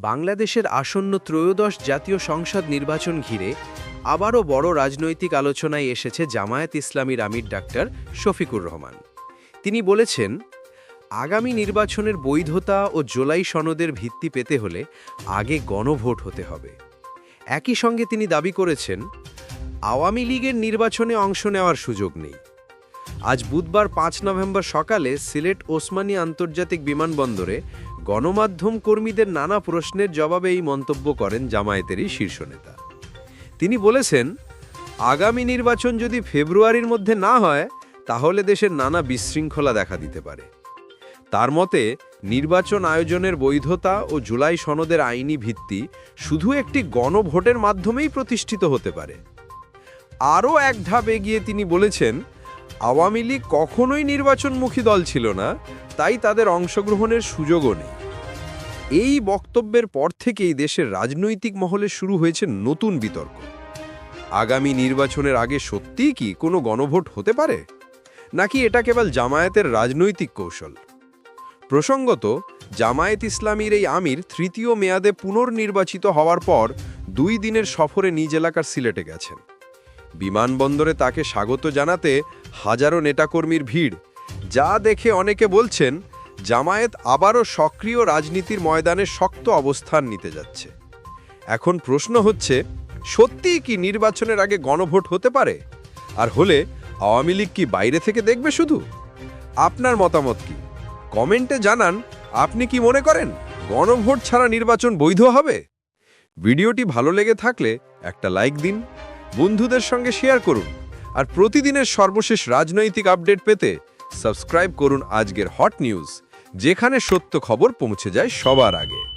বাংলাদেশের আসন্ন ত্রয়োদশ জাতীয় সংসদ নির্বাচন ঘিরে আবারও বড় রাজনৈতিক আলোচনায় এসেছে জামায়াত ইসলামীর আমির ডাক্তার শফিকুর রহমান। তিনি বলেছেন, আগামী নির্বাচনের বৈধতা ও জোলাই সনদের ভিত্তি পেতে হলে আগে গণভোট হতে হবে। একই সঙ্গে তিনি দাবি করেছেন, আওয়ামী লীগের নির্বাচনে অংশ নেওয়ার সুযোগ নেই। আজ বুধবার পাঁচ নভেম্বর সকালে সিলেট ওসমানী আন্তর্জাতিক বিমানবন্দরে গণমাধ্যম কর্মীদের নানা প্রশ্নের জবাবে এই মন্তব্য করেন জামায়াতেরই শীর্ষ নেতা। তিনি বলেছেন, আগামী নির্বাচন যদি ফেব্রুয়ারির মধ্যে না হয়, তাহলে দেশের নানা বিশৃঙ্খলা দেখা দিতে পারে। তার মতে, নির্বাচন আয়োজনের বৈধতা ও জুলাই সনদের আইনি ভিত্তি শুধু একটি গণভোটের মাধ্যমেই প্রতিষ্ঠিত হতে পারে। আরও এক ধাপ এগিয়ে তিনি বলেছেন আওয়ামী লীগ কখনোই নির্বাচনমুখী দল ছিল না, তাই তাদের অংশগ্রহণের সুযোগও নেই। এই বক্তব্যের পর থেকেই দেশের রাজনৈতিক মহলে শুরু হয়েছে নতুন বিতর্ক। আগামী নির্বাচনের আগে সত্যিই কি কোনো গণভোট হতে পারে? নাকি এটা কেবল জামায়াতের রাজনৈতিক কৌশল? প্রসঙ্গত, জামায়াত ইসলামীর এই আমির তৃতীয় মেয়াদে পুনর্নির্বাচিত হওয়ার পর দুই দিনের সফরে নিজ এলাকার সিলেটে গেছেন। বিমানবন্দরে তাকে স্বাগত জানাতে হাজারো নেতাকর্মীর ভিড়। যা দেখে অনেকে বলছেন, জামায়াত আবারও সক্রিয় রাজনীতির ময়দানে শক্ত অবস্থান নিতে যাচ্ছে। এখন প্রশ্ন হচ্ছে, সত্যিই কি নির্বাচনের আগে গণভোট হতে পারে? আর হলে আওয়ামী লীগ কি বাইরে থেকে দেখবে শুধু? আপনার মতামত কি? কমেন্টে জানান, আপনি কি মনে করেন, গণভোট ছাড়া নির্বাচন বৈধ হবে? ভিডিওটি ভালো লেগে থাকলে একটা লাইক দিন বন্ধুদের সঙ্গে শেয়ার করুন। আর প্রতিদিনের সর্বশেষ রাজনৈতিক আপডেট পেতে সাবস্ক্রাইব করুন আজকের হট নিউজ যেখানে সত্য খবর পৌঁছে যায় সবার আগে।